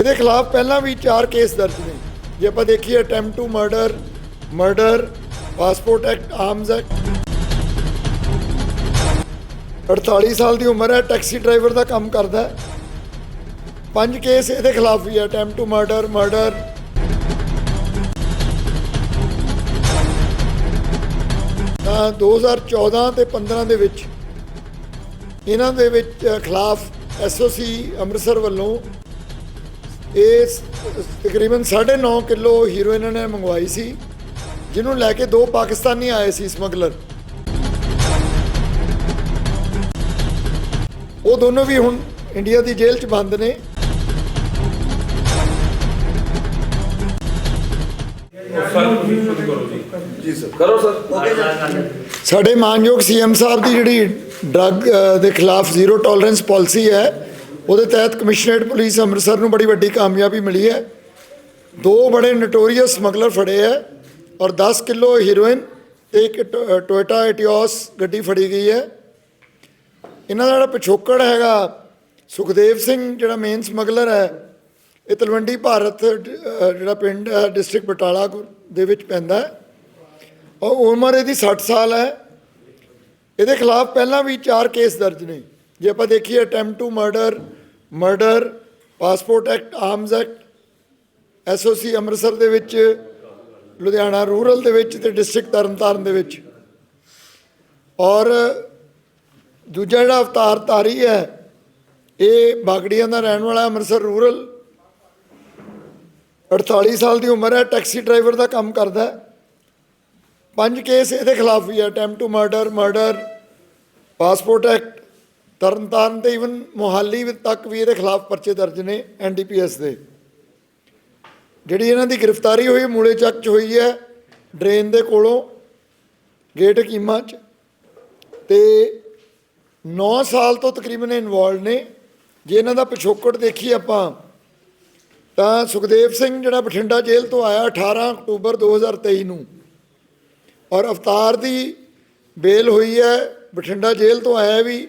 ਇਹਦੇ ਖਿਲਾਫ ਪਹਿਲਾਂ ਵੀ 4 ਕੇਸ ਦਰਜ ਨੇ। ਜੇ ਆਪਾਂ ਦੇਖੀਏ attempt to murder murder passport act arms act. 48 ਸਾਲ ਦੀ ਉਮਰ ਹੈ ਟੈਕਸੀ ਡਰਾਈਵਰ ਦਾ ਕੰਮ ਕਰਦਾ ਹੈ। ਪੰਜ ਕੇਸ ਇਹਦੇ ਖਿਲਾਫ ਵੀ ਹੈ ਅਟੈਂਪਟ ਟੂ ਮਰਡਰ ਮਰਡਰ। ਤਾਂ 2014 ਤੇ 15 ਦੇ ਵਿੱਚ ਇਹਨਾਂ ਦੇ ਵਿੱਚ ਅ, ਖਿਲਾਫ ਐਸਓਸੀ ਅੰਮ੍ਰਿਤਸਰ ਵੱਲੋਂ ਇਸ ਤਕਰੀਬਨ 9.5 ਕਿਲੋ ਹੀਰੋਇਨ ਇਹਨਾਂ ਨੇ ਮੰਗਵਾਈ ਸੀ ਜਿਹਨੂੰ ਲੈ ਕੇ ਦੋ ਪਾਕਿਸਤਾਨੀ ਆਏ ਸੀ ਸਮਗਲਰ। ਉਹ ਦੋਨੋਂ ਵੀ ਹੁਣ ਇੰਡੀਆ ਦੀ ਜੇਲ੍ਹ 'ਚ ਬੰਦ ਨੇ। ਸਰ ਤੁਸੀਂ ਸ਼ੁਰੂ ਕਰੋ ਜੀ। ਜੀ ਸਰ। ਕਰੋ ਸਰ। ਸਾਡੇ ਮਾਨਯੋਗ ਸੀਐਮ ਸਾਹਿਬ ਦੀ ਜਿਹੜੀ ਡਰੱਗ ਦੇ ਖਿਲਾਫ ਜ਼ੀਰੋ ਟੋਲਰੈਂਸ ਪਾਲਿਸੀ ਹੈ ਉਹਦੇ ਤਹਿਤ ਕਮਿਸ਼ਨਰੇਟ ਪੁਲਿਸ ਅੰਮ੍ਰਿਤਸਰ ਨੂੰ ਬੜੀ ਵੱਡੀ ਕਾਮਯਾਬੀ ਮਿਲੀ ਹੈ। ਦੋ ਬੜੇ ਨਟੋਰੀਅਸ ਸਮਗਲਰ ਫੜੇ ਹੈ ਔਰ 10 ਕਿਲੋ ਹੀਰੋਇਨ ਤੇ ਇੱਕ ਟੋ- ਟੋਇਟਾ ਐਟੀਓਸ ਗੱਡੀ ਫੜੀ ਗਈ ਹੈ। ਇਹਨਾਂ ਦਾ ਜਿਹੜਾ ਪਿਛੋਕੜ ਹੈਗਾ, ਸੁਖਦੇਵ ਸਿੰਘ ਜਿਹੜਾ ਮੇਨ ਸਮਗਲਰ ਹੈ, ਇਹ ਤਲਵੰਡੀ ਭਾਰਤ ਜਿਹੜਾ ਪਿੰਡ ਹੈ ਡਿਸਟ੍ਰਿਕਟ ਬਟਾਲਾ ਦੇ ਵਿੱਚ ਪੈਂਦਾ ਔਰ ਉਮਰ ਇਹਦੀ 60 ਸਾਲ ਹੈ। ਇਹਦੇ ਖਿਲਾਫ ਪਹਿਲਾਂ ਵੀ 4 ਕੇਸ ਦਰਜ ਨੇ। ਜੇ ਆਪਾਂ ਦੇਖੀਏ attempt to murder murder, passport act arms act SOC Amritsar ਦੇ ਵਿੱਚ, ਲੁਧਿਆਣਾ ਰੂਰਲ ਦੇ ਵਿੱਚ ਤੇ ਡਿਸਟ੍ਰਿਕਟ ਤਰਨਤਾਰਨ ਦੇ ਵਿੱਚ। ਔਰ ਦੂਜਾ ਜਿਹੜਾ ਅਵਤਾਰ ਤਾਰੀ ਹੈ, ਇਹ ਬਾਗੜੀਆਂ ਦਾ ਰਹਿਣ ਵਾਲਾ ਅੰਮ੍ਰਿਤਸਰ ਰੂਰਲ 48 ਸਾਲ ਦੀ ਉਮਰ ਹੈ, ਟੈਕਸੀ ਡਰਾਈਵਰ ਦਾ ਕੰਮ ਕਰਦਾ ਹੈ। ਪੰਜ ਕੇਸ ਇਹਦੇ ਖਿਲਾਫ ਵੀ ਹੈ, attempt to murder murder, passport act Tarn Taran ਤੇ ਇਵਨ ਮੋਹਾਲੀ ਤੱਕ ਵੀ ਇਹਦੇ ਖਿਲਾਫ ਪਰਚੇ ਦਰਜ ਨੇ ਐਨਡੀਪੀਐਸ ਦੇ। ਜਿਹੜੀ ਇਹਨਾਂ ਦੀ ਗ੍ਰਿਫਤਾਰੀ ਹੋਈ, ਮੂਲੇ ਚੱਕ ਚ ਹੋਈ ਹੈ, ਡਰੇਨ ਦੇ ਕੋਲੋਂ, ਗੇਟ ਕੀਮਾ ਚ। ਤੇ 9 ਸਾਲ ਤੋਂ ਤਕਰੀਬਨ ਇਨਵੋਲਡ ਨੇ। ਜੇ ਇਹਨਾਂ ਦਾ ਪਿਛੋਕੜ ਦੇਖੀ ਆਪਾਂ, ਤਾਂ ਸੁਖਦੇਵ ਸਿੰਘ ਜਿਹੜਾ ਬਠਿੰਡਾ ਜੇਲ੍ਹ ਤੋਂ ਆਇਆ 18 ਅਕਤੂਬਰ 2023 ਨੂੰ, ਔਰ ਅਵਤਾਰ ਦੀ ਬੇਲ ਹੋਈ ਹੈ, ਬਠਿੰਡਾ ਜੇਲ੍ਹ ਤੋਂ ਆਇਆ ਵੀ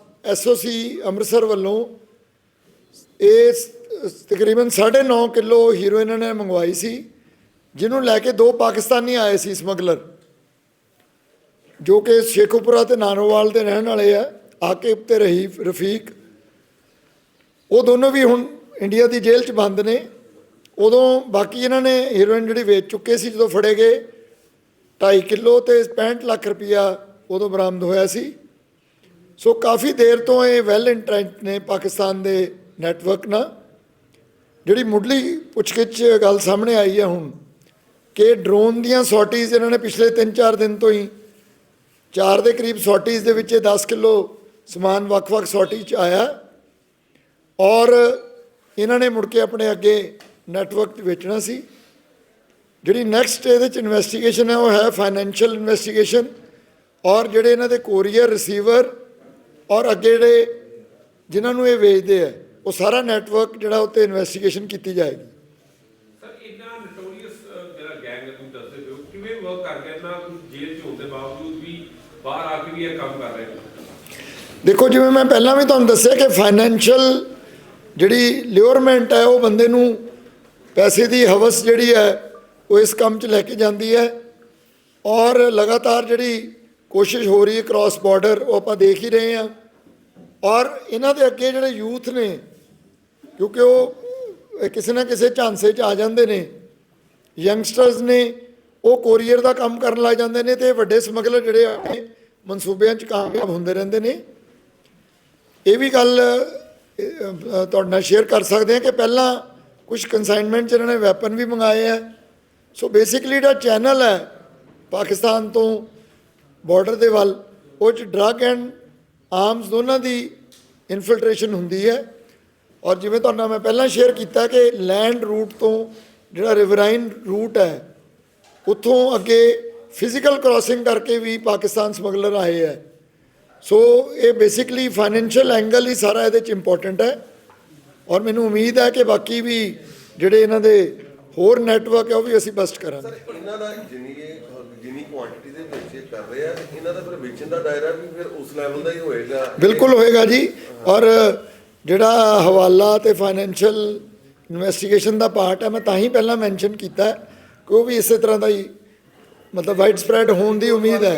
ਐਸਓਸੀ ਅੰਮ੍ਰਿਤਸਰ ਵੱਲੋਂ ਇਹ ਤਕਰੀਬਨ 9.5 ਕਿਲੋ ਹੀਰੋਇਨ ਇਹਨਾਂ ਨੇ ਮੰਗਵਾਈ ਸੀ, ਜਿਹਨੂੰ ਲੈ ਕੇ ਦੋ ਪਾਕਿਸਤਾਨੀ ਆਏ ਸੀ ਸਮਗਲਰ, ਜੋ ਕਿ ਸ਼ੇਖੂਪੁਰਾ ਤੇ ਨਾਨੋਵਾਲ ਦੇ ਰਹਿਣ ਵਾਲੇ ਆ, ਆਕਿਬ ਤੇ ਰਹੀਫ, ਰਫੀਕ, ਉਹ ਦੋਨੋਂ ਵੀ ਹੁਣ ਇੰਡੀਆ ਦੀ ਜੇਲ੍ਹ 'ਚ ਬੰਦ ਨੇ। ਉਦੋਂ ਬਾਕੀ ਇਹਨਾਂ ਨੇ ਹੀਰੋਇਨ ਜਿਹੜੀ ਵੇਚ ਚੁੱਕੇ ਸੀ, ਜਦੋਂ ਫੜੇ ਗਏ 2.5 ਕਿਲੋ ਤੇ 65 ਲੱਖ ਰੁਪਇਆ ਉਦੋਂ ਬਰਾਮਦ ਹੋਇਆ ਸੀ। ਸੋ ਕਾਫੀ ਦੇਰ ਤੋਂ ਇਹ ਵੈਲ ਇੰਟਰੈਂਟ ਨੇ ਪਾਕਿਸਤਾਨ ਦੇ ਨੈਟਵਰਕ ਨਾਲ। ਜਿਹੜੀ ਮੁੱਢਲੀ ਪੁੱਛਗਿੱਛ ਗੱਲ ਸਾਹਮਣੇ ਆਈ ਹੈ ਹੁਣ ਕਿ ਡਰੋਨ ਦੀਆਂ ਸੌਟੀਜ਼ ਇਹਨਾਂ ਨੇ ਪਿਛਲੇ 3-4 ਦਿਨ ਤੋਂ ਹੀ, ਚਾਰ ਦੇ ਕਰੀਬ ਸੌਟੀਜ਼ ਦੇ ਵਿੱਚ ਇਹ 10 ਕਿਲੋ ਸਮਾਨ ਵੱਖ-ਵੱਖ ਸੌਟੀ 'ਚ ਆਇਆ। ਔਰ ਇਹਨਾਂ ਨੇ ਮੁੜ ਕੇ ਆਪਣੇ ਅੱਗੇ ਨੈਟਵਰਕ 'ਤੇ ਵੇਚਣਾ ਸੀ। ਜਿਹੜੀ ਨੈਕਸਟ ਇਹਦੇ 'ਚ ਇਨਵੈਸਟੀਗੇਸ਼ਨ ਹੈ, ਉਹ ਹੈ ਫਾਈਨੈਂਸ਼ੀਅਲ ਇਨਵੈਸਟੀਗੇਸ਼ਨ ਔਰ ਜਿਹੜੇ ਇਹਨਾਂ ਦੇ ਕੋਰੀਅਰ ਰਿਸੀਵਰ ਔਰ ਅੱਗੇ ਜਿਹੜੇ ਜਿਨ੍ਹਾਂ ਨੂੰ ਇਹ ਵੇਚਦੇ ਆ ਉਹ ਸਾਰਾ ਨੈਟਵਰਕ ਜਿਹੜਾ ਉੱਤੇ ਇਨਵੈਸਟੀਗੇਸ਼ਨ ਕੀਤੀ ਜਾਏਗੀ। ਸਰ ਇੰਨਾ ਨੋਟੋਰੀਅਸ ਜਿਹੜਾ ਗੈਂਗ ਹੈ ਤੁਸੀਂ ਦੱਸਦੇ ਹੋ ਕਿਵੇਂ ਵਰਕ ਕਰ ਰਿਹਾ? ਨਾ ਜੇਲ੍ਹ ਚ ਹੋਣ ਦੇ ਬਾਵਜੂਦ ਵੀ ਬਾਹਰ ਆ ਕੇ ਵੀ ਇਹ ਕੰਮ ਕਰ ਰਹੇ ਨੇ। ਦੇਖੋ ਜਿਵੇਂ ਮੈਂ ਪਹਿਲਾਂ ਵੀ ਤੁਹਾਨੂੰ ਦੱਸਿਆ ਕਿ ਫਾਈਨੈਂਸ਼ੀਅਲ ਜਿਹੜੀ ਲਿਓਰਮੈਂਟ ਹੈ ਉਹ ਬੰਦੇ ਨੂੰ ਪੈਸੇ ਦੀ ਹਵਸ ਜਿਹੜੀ ਹੈ ਉਹ ਇਸ ਕੰਮ 'ਚ ਲੈ ਕੇ ਜਾਂਦੀ ਹੈ। ਔਰ ਲਗਾਤਾਰ ਜਿਹੜੀ ਕੋਸ਼ਿਸ਼ ਹੋ ਰਹੀ ਹੈ ਕ੍ਰਾਸ ਬਾਰਡਰ ਉਹ ਆਪਾਂ ਦੇਖ ਹੀ ਰਹੇ ਹਾਂ। ਔਰ ਇਹਨਾਂ ਦੇ ਅੱਗੇ ਜਿਹੜੇ ਯੂਥ ਨੇ, ਕਿਉਂਕਿ ਉਹ ਕਿਸੇ ਨਾ ਕਿਸੇ ਝਾਂਸੇ 'ਚ ਆ ਜਾਂਦੇ ਨੇ। ਯੰਗਸਟਰਸ ਨੇ, ਉਹ ਕੋਰੀਅਰ ਦਾ ਕੰਮ ਕਰਨ ਲੱਗ ਜਾਂਦੇ ਨੇ ਤੇ ਵੱਡੇ ਸਮਗਲਰ ਜਿਹੜੇ ਆਪਣੇ ਮਨਸੂਬਿਆਂ 'ਚ ਕਾਮਯਾਬ ਹੁੰਦੇ ਰਹਿੰਦੇ ਨੇ। ਇਹ ਵੀ ਗੱਲ ਤੁਹਾਡੇ ਨਾਲ ਸ਼ੇਅਰ ਕਰ ਸਕਦੇ ਹਾਂ ਕਿ ਪਹਿਲਾਂ ਕੁਝ ਕਨਸਾਈਨਮੈਂਟ 'ਚ ਇਹਨਾਂ ਨੇ ਵੈਪਨ ਵੀ ਮੰਗਾਏ ਆ। ਸੋ ਬੇਸਿਕਲੀ ਜਿਹੜਾ ਚੈਨਲ ਹੈ, ਪਾਕਿਸਤਾਨ ਤੋਂ ਬਾਰਡਰ ਦੇ ਵੱਲ, ਉਹ 'ਚ ਡਰੱਗ ਐਂਡ ਆਰਮਸ ਦੋਨਾਂ ਦੀ ਇਨਫਿਲਟ੍ਰੇਸ਼ਨ ਹੁੰਦੀ ਹੈ। ਔਰ ਜਿਵੇਂ ਤੁਹਾਡੇ ਮੈਂ ਪਹਿਲਾਂ ਸ਼ੇਅਰ ਕੀਤਾ ਕਿ ਲੈਂਡ ਰੂਟ ਤੋਂ ਜਿਹੜਾ ਰਿਵਰਾਈਨ ਰੂਟ ਹੈ, ਉੱਥੋਂ ਅੱਗੇ ਫਿਜ਼ੀਕਲ ਕ੍ਰਾਸਿੰਗ ਕਰਕੇ ਵੀ ਪਾਕਿਸਤਾਨ ਸਮਗਲਰ ਆਏ ਹੈ। ਸੋ ਇਹ ਬੇਸਿਕਲੀ ਫਾਈਨੈਂਸ਼ੀਅਲ ਐਂਗਲ ਹੀ ਸਾਰਾ ਇਹਦੇ ਚ ਇੰਪੋਰਟੈਂਟ ਹੈ। ਔਰ ਮੈਨੂੰ ਉਮੀਦ ਹੈ ਕਿ ਬਾਕੀ ਵੀ ਜਿਹੜੇ ਇਹਨਾਂ ਦੇ ਹੋਰ ਨੈਟਵਰਕ ਹੈ, ਉਹ ਵੀ ਅਸੀਂ ਬਸਟ ਕਰਾਂਗੇ। ਸਰ, ਇਹਨਾਂ ਦਾ ਜਿੰਨੀ ਇਹ ਦੀ ਕੁਆਂਟੀਟੀ ਦੇ ਵਿੱਚ ਇਹ ਕਰ ਰਹੇ ਆ ਇਹਨਾਂ ਦਾ ਫਿਰ ਵੇਚਣ ਦਾ ਦਾਇਰਾ ਵੀ ਫਿਰ ਉਸ ਲੈਵਲ ਦਾ ਹੀ ਹੋਏਗਾ। ਬਿਲਕੁਲ ਹੋਏਗਾ ਜੀ। ਔਰ ਜਿਹੜਾ ਹਵਾਲਾ ਤੇ ਫਾਈਨੈਂਸ਼ੀਅਲ ਇਨਵੈਸਟੀਗੇਸ਼ਨ ਦਾ ਪਾਰਟ ਹੈ ਮੈਂ ਤਾਂ ਹੀ ਪਹਿਲਾਂ ਮੈਂਸ਼ਨ ਕੀਤਾ ਕਿ ਉਹ ਵੀ ਇਸੇ ਤਰ੍ਹਾਂ ਦਾ ਹੀ ਮਤਲਬ ਵਾਈਡ ਸਪਰੈਡ ਹੋਣ ਦੀ ਉਮੀਦ ਹੈ।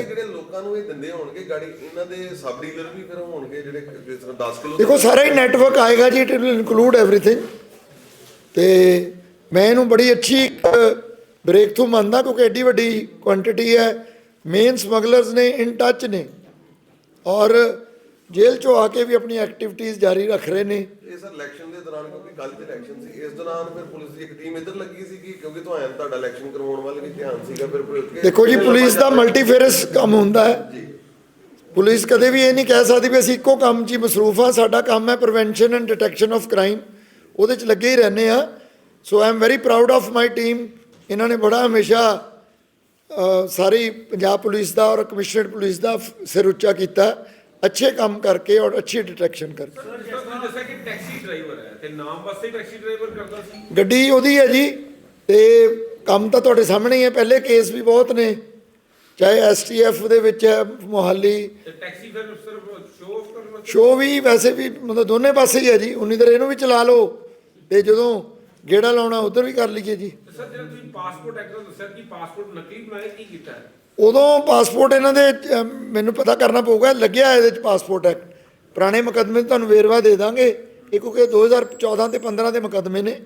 ਦੇਖੋ ਸਾਰਾ ਹੀ ਨੈਟਵਰਕ ਆਏਗਾ ਜੀ ਇਟ ਵਿਲ ਇਨਕਲੂਡ ਐਵਰੀਥਿੰਗ ਤੇ ਮੈਂ ਇਹਨੂੰ ਬੜੀ ਅੱਛੀ ਬ੍ਰੇਕ ਥਰੂ ਮੰਨਦਾ ਕਿਉਂਕਿ ਐਡੀ ਵੱਡੀ ਕੁਆਂਟੀਟੀ ਹੈ। ਮੇਨ ਸਮਗਲਰਸ ਨੇ ਇਨ ਟੱਚ ਨੇ। ਔਰ ਜੇਲ੍ਹ ਚੋਂ ਆ ਕੇ ਵੀ ਆਪਣੀ ਐਕਟੀਵਿਟੀਜ਼ ਜਾਰੀ ਰੱਖ ਰਹੇ ਨੇ। ਇਹ ਸਰ ਇਲੈਕਸ਼ਨ ਦੇ ਦੌਰਾਨ ਕਿਉਂਕਿ ਕੱਲ ਤੇ ਇਲੈਕਸ਼ਨ ਸੀ ਇਸ ਦੌਰਾਨ ਫਿਰ ਪੁਲਿਸ ਦੀ ਇੱਕ ਟੀਮ ਇੱਧਰ ਲੱਗੀ ਸੀ ਕਿ ਕਿਉਂਕਿ ਤੁਹਾਨੂੰ ਤੁਹਾਡਾ ਇਲੈਕਸ਼ਨ ਕਰਵਾਉਣ ਵੱਲ ਵੀ ਧਿਆਨ ਸੀਗਾ। ਫਿਰ ਪੁਲਿਸ ਕੇ ਦੇਖੋ ਜੀ ਪੁਲਿਸ ਦਾ ਮਲਟੀਫੇਰਸ ਕੰਮ ਹੁੰਦਾ ਹੈ। ਪੁਲਿਸ ਕਦੇ ਵੀ ਇਹ ਨਹੀਂ ਕਹਿ ਸਕਦੀ ਵੀ ਅਸੀਂ ਇੱਕੋ ਕੰਮ 'ਚ ਹੀ ਮਸਰੂਫ ਆ ਸਾਡਾ ਕੰਮ ਹੈ prevention and detection of crime ਉਹਦੇ 'ਚ ਲੱਗੇ ਹੀ ਰਹਿੰਦੇ ਆ so I am very proud of my team ਇਹਨਾਂ ਨੇ ਬੜਾ ਹਮੇਸ਼ਾ ਸਾਰੀ ਪੰਜਾਬ ਪੁਲਿਸ ਦਾ ਔਰ ਕਮਿਸ਼ਨਰਡ ਪੁਲਿਸ ਦਾ ਸਿਰ ਉੱਚਾ ਕੀਤਾ। ਅੱਛੇ ਕੰਮ ਕਰਕੇ ਔਰ ਅੱਛੀ ਡਿਟੈਕਸ਼ਨ ਕਰਕੇ। ਸਰ ਜਿਸ ਤਰ੍ਹਾਂ ਤੁਸੀਂ ਦੱਸਿਆ ਕਿ ਟੈਕਸੀ ਡਰਾਈਵਰ ਹੈ ਤੇ ਨਾਮ ਵਾਸਤੇ ਟੈਕਸੀ ਡਰਾਈਵਰ ਕਰਦਾ ਸੀ? ਗੱਡੀ ਉਹਦੀ ਹੈ ਜੀ ਤੇ ਕੰਮ ਤਾਂ ਤੁਹਾਡੇ ਸਾਹਮਣੇ ਹੀ ਹੈ ਪਹਿਲੇ ਕੇਸ ਵੀ ਬਹੁਤ ਨੇ। ਚਾਹੇ ਐਸਟੀਐਫ ਦੇ ਵਿੱਚ ਹੈ ਮੋਹਾਲੀ। ਟੈਕਸੀ ਫਿਰ ਸਿਰਫ ਸ਼ੋ ਵੀ ਵੈਸੇ ਵੀ ਮਤਲਬ ਦੋਨੇ ਪਾਸੇ ਹੀ ਹੈ ਜੀ ਉਨੀ ਦੇਰ ਇਹਨੂੰ ਵੀ ਚਲਾ ਲਓ। ਤੇ ਜਦੋਂ ਗੇੜਾ ਲਾਉਣਾ ਉਧਰ ਵੀ ਕਰ ਲਈਏ ਜੀ। ਸਰ ਜਿਹੜਾ ਤੁਸੀਂ ਪਾਸਪੋਰਟ ਐਕਟ ਦਾ ਦੱਸਿਆ ਕਿ ਪਾਸਪੋਰਟ ਨਕਲੀ ਬਣਾਇਆ ਕੀ ਕੀਤਾ? ਹੈ ਉਦੋਂ ਪਾਸਪੋਰਟ ਇਹਨਾਂ ਦੇ ਮੈਨੂੰ ਪਤਾ ਕਰਨਾ ਪਊਗਾ ਲੱਗਿਆ ਇਹਦੇ ਚ ਪਾਸਪੋਰਟ ਐਕਟ ਪੁਰਾਣੇ ਮੁਕੱਦਮੇ ਦਾ ਤੁਹਾਨੂੰ ਵੇਰਵਾ ਦੇ ਦਾਂਗੇ। ਇਹ ਕਿਉਂਕਿ 2014 ਤੇ 15 ਦੇ ਮੁਕੱਦਮੇ ਨੇ।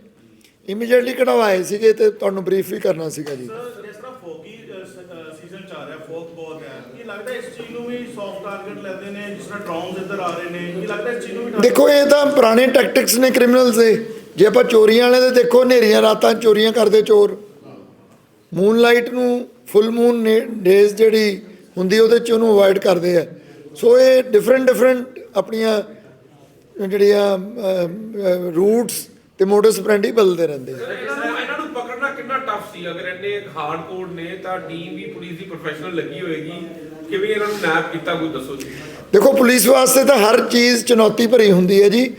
ਇਮੀਡੀਏਟਲੀ ਕਢਵਾਏ ਸੀਗੇ ਤੇ ਤੁਹਾਨੂੰ ਬਰੀਫ ਵੀ ਕਰਨਾ ਸੀਗਾ ਜੀ। ਸਰ ਜਿਸ ਤਰ੍ਹਾਂ ਫੋਗੀ ਸੀਜ਼ਨ ਚ ਆ ਰਿਹਾ ਫੋਕ ਬਹੁਤ ਹੈ। ਕੀ ਲੱਗਦਾ ਇਸ ਚੀਜ਼ ਨੂੰ ਵੀ ਸੌਫਟ ਟਾਰਗੇਟ ਲੈਂਦੇ ਨੇ ਜਿਸ ਤਰ੍ਹਾਂ ਡਰੋਨਸ ਇੱਧਰ ਆ ਰਹੇ ਨੇ? ਕੀ ਲੱਗਦਾ ਇਸ ਚੀਜ਼ ਨੂੰ ਵੀ target- ਦੇਖੋ ਇਹ ਤਾਂ ਪੁਰਾਣੇ ਟੈਕਟਿਕਸ ਨੇ ਕ੍ਰਿਮੀਨਲਸ ਦੇ। ਜੇ ਆਪਾਂ ਚੋਰੀਆਂ ਵਾਲੇ ਦੇ ਦੇਖੋ ਹਨੇਰੀਆਂ ਰਾਤਾਂ ਚੋਰੀਆਂ ਕਰਦੇ ਚੋਰ। ਮੂਨਲਾਈਟ ਨੂੰ ਫੁੱਲ ਮੂਨ ਡੇਜ਼ ਜਿਹੜੀ ਹੁੰਦੀ ਉਹਦੇ 'ਚ ਉਹਨੂੰ ਅਵੋਇਡ ਕਰਦੇ ਆ। ਸੋ ਇਹ ਡਿਫਰੈਂਟ ਡਿਫਰੈਂਟ ਆਪਣੀਆਂ ਜਿਹੜੀਆਂ ਰੂਟਸ ਤੇ ਮੋਡਸ ਆਪਰੈਂਡੀ ਬਦਲਦੇ ਰਹਿੰਦੇ ਆ। ਸਰ ਇਹਨਾਂ ਨੂੰ ਇਹਨਾਂ ਨੂੰ ਪਕੜਨਾ ਕਿੰਨਾ ਟਫ ਸੀ? ਅਗਰ ਇਹਨੇ ਇੱਕ ਹਾਰਡ ਕੋਡ ਨੇ ਤਾਂ ਟੀਮ ਵੀ ਪੁਲਿਸ ਦੀ ਪ੍ਰੋਫੈਸ਼ਨਲ ਲੱਗੀ ਹੋਏਗੀ। ਕਿਵੇਂ ਇਹਨਾਂ ਨੂੰ ਨੈਪ ਕੀਤਾ ਕੋਈ ਦੱਸੋ ਜੀ? ਦੇਖੋ ਪੁਲਿਸ ਵਾਸਤੇ ਤਾਂ ਹਰ ਚੀਜ਼ ਚੁਣੌਤੀ ਭਰੀ ਹੁੰਦੀ ਹੈ ਜੀ।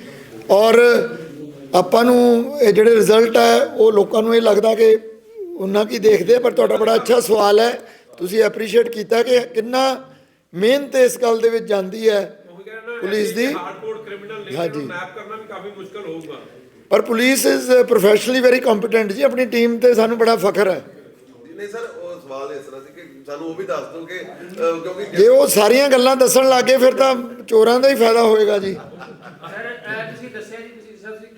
ਔਰ ਆਪਾਂ ਨੂੰ ਇਹ ਜਿਹੜੇ ਰਿਜ਼ਲਟ ਹੈ ਉਹ ਲੋਕਾਂ ਨੂੰ ਇਹ ਲੱਗਦਾ ਕਿ ਉਹਨਾਂ ਕੀ ਦੇਖਦੇ ਪਰ ਤੁਹਾਡਾ ਬੜਾ ਅੱਛਾ ਸਵਾਲ ਹੈ। ਤੁਸੀਂ ਐਪਰੀਸ਼ੀਏਟ ਕੀਤਾ ਕਿ ਕਿੰਨਾ ਮਿਹਨਤ ਇਸ ਗੱਲ ਦੇ ਵਿੱਚ ਜਾਂਦੀ ਹੈ ਪੁਲਿਸ ਦੀ। ਹਾਰਡ ਕੋਡ ਕ੍ਰਿਮੀਨਲ ਨੇ ਹਾਂਜੀ। ਇਹਨੂੰ ਨੈਪ ਕਰਨਾ ਵੀ ਕਾਫੀ ਮੁਸ਼ਕਲ ਹੋਊਗਾ। ਪਰ police is professionally very competent ਜੀ ਆਪਣੀ ਟੀਮ ਤੇ ਸਾਨੂੰ ਬੜਾ ਫਖਰ ਹੈ। ਨਹੀਂ ਸਰ ਉਹ ਸਵਾਲ ਇਸ ਤਰ੍ਹਾਂ ਸੀ ਕਿ ਸਾਨੂੰ ਉਹ ਵੀ ਦੱਸ ਦਿਓ ਕਿ ਅਹ, ਕਿਉਂਕਿ ਜੇ ਉਹ ਸਾਰੀਆਂ ਗੱਲਾਂ ਦੱਸਣ ਲੱਗੇ ਫਿਰ ਤਾਂ ਚੋਰਾਂ ਦਾ ਹੀ ਫਾਇਦਾ ਹੋਏਗਾ ਜੀ। ਸਰ ਤੁਸੀਂ ਦੱਸਿਆ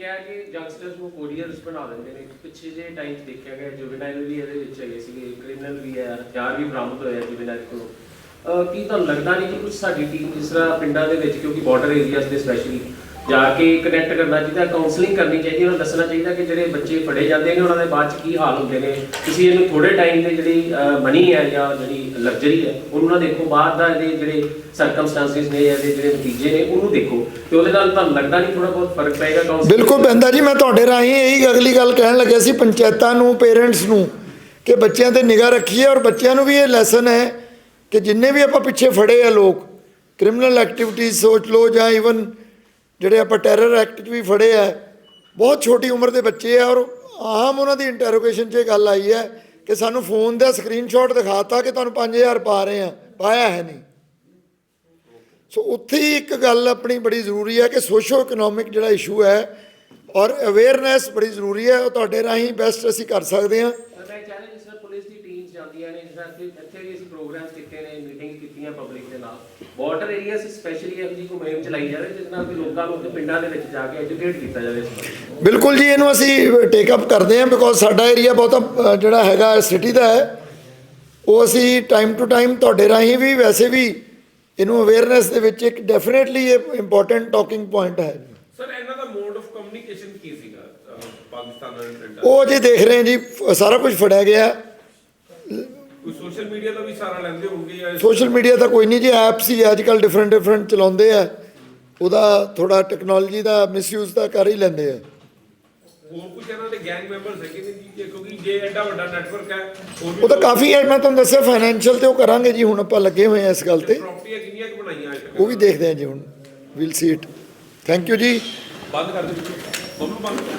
ਕਿਹਾ ਕਿ ਯੰਗਸਟਰਸ ਨੂੰ ਕੋਰੀਅਰਸ ਬਣਾ ਦਿੰਦੇ ਨੇ। ਪਿੱਛੇ ਜੇ ਟਾਈਮ 'ਚ ਦੇਖਿਆ ਗਿਆ ਜੁਵੈਨਾਈਲ ਵੀ ਇਹਦੇ ਵਿੱਚ ਹੈਗੇ ਸੀਗੇ ਕ੍ਰਿਮੀਨਲ ਵੀ ਹੈ, ਹਥਿਆਰ ਵੀ ਬਰਾਮਦ ਹੋਇਆ ਜੁਵੈਨਾਈਲ ਕੋਲੋਂ। ਕੀ ਤੁਹਾਨੂੰ ਲੱਗਦਾ ਨਹੀਂ ਕਿ ਕੁਝ ਸਾਡੀ ਟੀਮ ਜਿਸ ਤਰ੍ਹਾਂ ਪਿੰਡਾਂ ਦੇ ਵਿੱਚ, ਕਿਉਂਕਿ ਬਾਰਡਰ ਏਰੀਆਜ਼ ਤੇ ਸਪੈਸ਼ਲੀ ਜਾ ਕੇ ਕਨੈਕਟ ਕਰਨਾ ਚਾਹੀਦਾ ਕਾਉਂਸਲਿੰਗ ਕਰਨੀ ਚਾਹੀਦੀ ਉਹਨਾਂ ਨੂੰ ਦੱਸਣਾ ਚਾਹੀਦਾ ਕਿ ਜਿਹੜੇ ਬੱਚੇ ਫੜੇ ਜਾਂਦੇ ਨੇ ਉਹਨਾਂ ਦੇ ਬਾਅਦ ਚ ਕੀ ਹਾਲ ਹੁੰਦੇ ਨੇ। ਤੁਸੀਂ ਇਹਨੂੰ ਥੋੜੇ ਟਾਈਮ ਦੇ ਜਿਹੜੀ ਮਨੀ ਹੈ ਜਾਂ ਜਿਹੜੀ ਲਗਜ਼ਰੀ ਹੈ ਉਹਨੂੰ ਨਾ ਦੇਖੋ ਬਾਅਦ ਦਾ ਇਹਦੇ ਜਿਹੜੇ ਸਰਕਮਸਟੈਂਸਸ ਨੇ ਇਹਦੇ ਜਿਹੜੇ ਨਤੀਜੇ ਨੇ ਉਹਨੂੰ ਦੇਖੋ। ਤੇ ਉਹਦੇ ਨਾਲ ਤੁਹਾਨੂੰ ਲੱਗਦਾ ਨਹੀਂ ਥੋੜਾ ਬਹੁਤ ਫ਼ਰਕ ਪਏਗਾ ਕਾਉਂਸਲਿੰਗ ਬਿਲਕੁਲ ਪੈਂਦਾ ਜੀ ਮੈਂ ਤੁਹਾਡੇ ਰਾਹੀਂ ਇਹੀ ਅਗਲੀ ਗੱਲ ਕਹਿਣ ਲੱਗਿਆ ਸੀ ਪੰਚਾਇਤਾਂ ਨੂੰ ਪੇਰੈਂਟਸ ਨੂੰ ਕਿ ਬੱਚਿਆਂ ਤੇ ਨਿਗਾਹ ਰੱਖੀਏ ਔਰ ਬੱਚਿਆਂ ਨੂੰ ਵੀ ਇਹ ਲੈਸਨ ਹੈ ਕਿ ਜਿੰਨੇ ਵੀ ਆਪਾਂ ਪਿੱਛੇ ਫੜੇ ਆ ਲੋਕ ਕ੍ਰਿਮੀਨਲ ਐਕਟੀਵਿਟੀਜ਼ ਸੋਚ ਲਓ ਜਾਂ ਇਵਨ ਜਿਹੜੇ ਆਪਾਂ ਟੈਰਰ ਐਕਟ 'ਚ ਵੀ ਫੜੇ ਆ, ਬਹੁਤ ਛੋਟੀ ਉਮਰ ਦੇ ਬੱਚੇ ਆ ਔਰ ਆਮ ਉਹਨਾਂ ਦੀ ਇੰਟਰੋਗੇਸ਼ਨ 'ਚ ਇਹ ਗੱਲ ਆਈ ਹੈ ਕਿ ਸਾਨੂੰ ਫੋਨ ਦਾ ਸਕਰੀਨਸ਼ਾਟ ਦਿਖਾਤਾ ਕਿ ਤੁਹਾਨੂੰ 5000 ਪਾ ਰਹੇ ਆ, ਪਾਇਆ ਹੈ ਨਹੀਂ। ਸੋ ਉੱਥੇ ਹੀ ਇੱਕ ਗੱਲ ਆਪਣੀ ਬੜੀ ਜ਼ਰੂਰੀ ਹੈ ਕਿ ਸੋਸ਼ੋ ਇਕਨੋਮਿਕ ਜਿਹੜਾ ਇਸ਼ੂ ਹੈ ਔਰ ਅਵੇਅਰਨੈਸ ਬੜੀ ਜ਼ਰੂਰੀ ਹੈ, ਉਹ ਤੁਹਾਡੇ ਰਾਹੀਂ ਬੈਸਟ ਅਸੀਂ ਕਰ ਸਕਦੇ ਹਾਂ ਮੈਂ ਚਾਹ ਰਿਹਾ ਜਿਸ ਤਰ੍ਹਾਂ ਪੁਲਿਸ ਜਾਂਦੀਆਂ ਨੇ ਜਿਸ ਤਰ੍ਹਾਂ ਕਿ ਇੱਥੇ ਵੀ ਅਸੀਂ ਪ੍ਰੋਗਰਾਮਸ ਕੀਤੇ ਨੇ ਮੀਟਿੰਗਸ ਕੀਤੀਆਂ ਪਬਲਿਕ ਦੇ ਨਾਲ। ਬਾਰਡਰ ਏਰੀਆਸ ਸਪੈਸ਼ਲੀ ਇਹੋ ਜਿਹੀ ਮੁਹਿੰਮ ਚਲਾਈ ਜਾਵੇ ਜਿਸ ਨਾਲ ਕਿ ਲੋਕਾਂ ਨੂੰ ਉੱਥੇ ਪਿੰਡਾਂ ਦੇ ਵਿੱਚ ਜਾ ਕੇ ਐਜੂਕੇਟ ਕੀਤਾ ਜਾਵੇ ਇਸ ਬਾਰੇ। ਬਿਲਕੁਲ ਜੀ ਇਹਨੂੰ ਅਸੀਂ ਟੇਕ ਅਪ ਕਰਦੇ ਹਾਂ ਬਿਕੋਜ਼ ਸਾਡਾ ਏਰੀਆ ਬਹੁਤਾ ਜਿਹੜਾ ਹੈਗਾ ਸਿਟੀ ਦਾ ਹੈ ਉਹ ਅਸੀਂ ਟਾਈਮ ਟੂ ਟਾਈਮ ਤੁਹਾਡੇ ਰਾਹੀਂ ਵੀ ਵੈਸੇ ਵੀ ਇਹਨੂੰ ਅਵੇਅਰਨੈਸ ਦੇ ਵਿੱਚ ਇੱਕ ਡੈਫੀਨੇਟਲੀ ਇਹ ਇੰਪੋਰਟੈਂਟ ਟਾਕਿੰਗ ਪੁਆਇੰਟ ਹੈ। ਸਰ ਇਹਨਾਂ ਦਾ ਮੋਡ ਆਫ ਕਮਿਊਨੀਕੇਸ਼ਨ ਕੀ ਸੀਗਾ ਅਹ, ਪਾਕਿਸਤਾਨ ਨਾਲ ਪਿੰਡਾਂ ਉਹ ਜੇ ਦੇਖ ਰਹੇ ਹਾਂ ਜੀ ਸਾਰਾ ਕੁਝ ਫੜਿਆ ਗਿਆ। ਕੋਈ ਸੋਸ਼ਲ ਮੀਡੀਆ ਦਾ ਵੀ ਸਾਰਾ ਲੈਂਦੇ ਹੋਣਗੇ ਜਾਂ ਸੋਸ਼ਲ ਮੀਡੀਆ ਤਾਂ ਕੋਈ ਨਹੀਂ ਜੀ ਐਪਸ ਹੀ ਅੱਜ ਕੱਲ ਡਿਫਰੈਂਟ ਡਿਫਰੈਂਟ ਚਲਾਉਂਦੇ ਆ। ਉਹਦਾ ਥੋੜਾ ਟੈਕਨੋਲੋਜੀ ਦਾ ਮਿਸਯੂਜ਼ ਤਾਂ ਕਰ ਹੀ ਲੈਂਦੇ ਆ। ਹੋਰ ਕੁਝ ਇਹਨਾਂ ਦੇ ਗੈਂਗ ਮੈਂਬਰਸ ਹੈਗੇ ਨੇ ਜੀ? ਕਿਉਂਕਿ ਜੇ ਐਡਾ ਵੱਡਾ ਨੈਟਵਰਕ ਹੈ ਹੋਰ ਵੀ ਉਹ ਤਾਂ ਕਾਫੀ ਹੈ ਮੈਂ ਤੁਹਾਨੂੰ ਦੱਸਿਆ ਫਾਈਨੈਂਸ਼ੀਅਲ ਤੇ ਉਹ ਕਰਾਂਗੇ ਜੀ ਹੁਣ ਆਪਾਂ ਲੱਗੇ ਹੋਏ ਆ ਇਸ ਗੱਲ ਤੇ। ਪ੍ਰਾਪਰਟੀਆਂ ਕਿੰਨੀਆਂ ਕੁ ਬਣਾਈਆਂ ਅੱਜ ਤੱਕ। ਉਹ ਵੀ ਦੇਖਦੇ ਹਾਂ ਜੀ ਹੁਣ। We'll see it thank you ਜੀ। ਬੰਦ ਕਰ ਦਿਓ ਮੰਮੂ ਬੰਦ ਕਰ